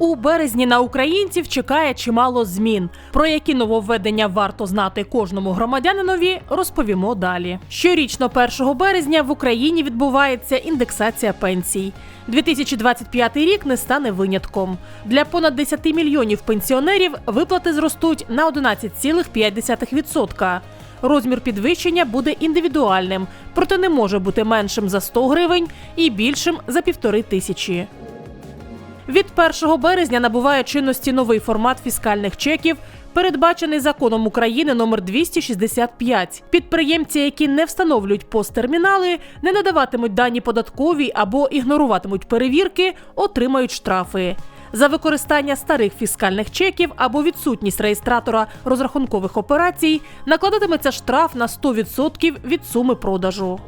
У березні на українців чекає чимало змін. Про які нововведення варто знати кожному громадянинові, розповімо далі. Щорічно 1 березня в Україні відбувається індексація пенсій. 2025 рік не стане винятком. Для понад 10 мільйонів пенсіонерів виплати зростуть на 11,5%. Розмір підвищення буде індивідуальним, проте не може бути меншим за 100 гривень і більшим за півтори тисячі. Від 1 березня набуває чинності новий формат фіскальних чеків, передбачений законом України номер 265. Підприємці, які не встановлюють посттермінали, не надаватимуть дані податковій або ігноруватимуть перевірки, отримають штрафи. За використання старих фіскальних чеків або відсутність реєстратора розрахункових операцій накладатиметься штраф на 100% від суми продажу.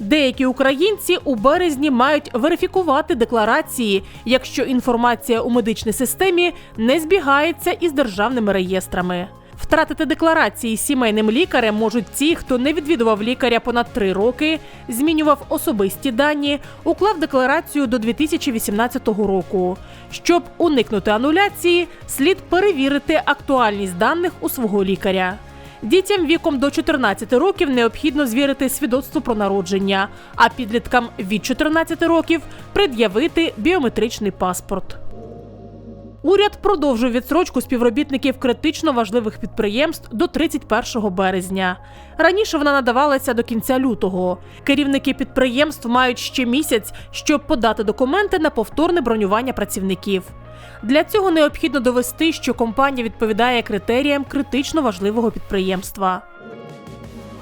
Деякі українці у березні мають верифікувати декларації, якщо інформація у медичній системі не збігається із державними реєстрами. Втратити декларації сімейним лікарем можуть ті, хто не відвідував лікаря понад три роки, змінював особисті дані, уклав декларацію до 2018 року. Щоб уникнути ануляції, слід перевірити актуальність даних у свого лікаря. Дітям віком до 14 років необхідно звірити свідоцтво про народження, а підліткам від 14 років пред'явити біометричний паспорт. Уряд продовжує відсрочку співробітників критично важливих підприємств до 31 березня. Раніше вона надавалася до кінця лютого. Керівники підприємств мають ще місяць, щоб подати документи на повторне бронювання працівників. Для цього необхідно довести, що компанія відповідає критеріям критично важливого підприємства.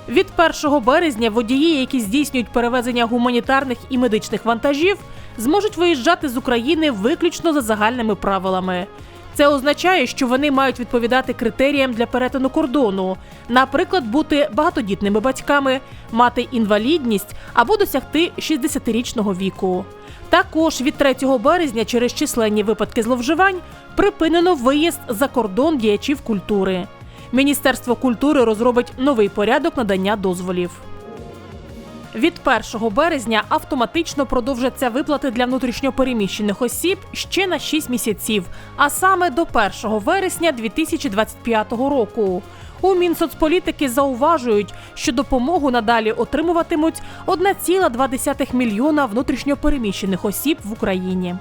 Від 1 березня водії, які здійснюють перевезення гуманітарних і медичних вантажів, зможуть виїжджати з України виключно за загальними правилами. Це означає, що вони мають відповідати критеріям для перетину кордону, наприклад, бути багатодітними батьками, мати інвалідність або досягти 60-річного віку. Також від 3 березня через численні випадки зловживань припинено виїзд за кордон діячів культури. Міністерство культури розробить новий порядок надання дозволів. Від 1 березня автоматично продовжаться виплати для внутрішньопереміщених осіб ще на 6 місяців, а саме до 1 вересня 2025 року. У Мінсоцполітики зауважують, що допомогу надалі отримуватимуть 1,2 мільйона внутрішньопереміщених осіб в Україні.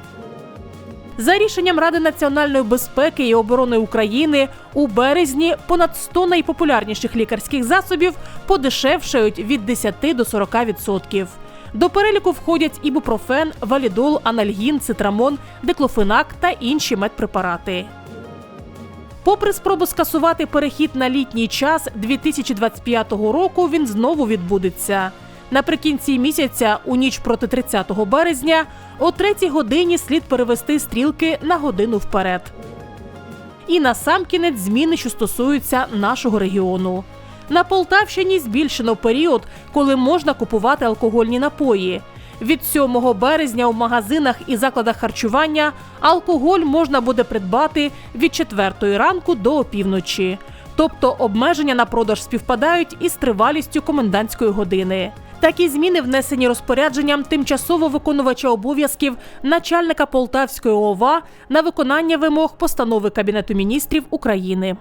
За рішенням Ради національної безпеки і оборони України у березні понад 100 найпопулярніших лікарських засобів подешевшають від 10 до 40%. До переліку входять ібупрофен, валідол, анальгін, цитрамон, деклофенак та інші медпрепарати. Попри спробу скасувати перехід на літній час 2025 року, він знову відбудеться. Наприкінці місяця, у ніч проти 30 березня, о 3 годині слід перевести стрілки на годину вперед. І насамкінець зміни, що стосуються нашого регіону. На Полтавщині збільшено період, коли можна купувати алкогольні напої. Від 7 березня у магазинах і закладах харчування алкоголь можна буде придбати від 4 ранку до опівночі. Тобто обмеження на продаж співпадають із тривалістю комендантської години. Такі зміни внесені розпорядженням тимчасово виконувача обов'язків начальника Полтавської ОВА на виконання вимог постанови Кабінету міністрів України.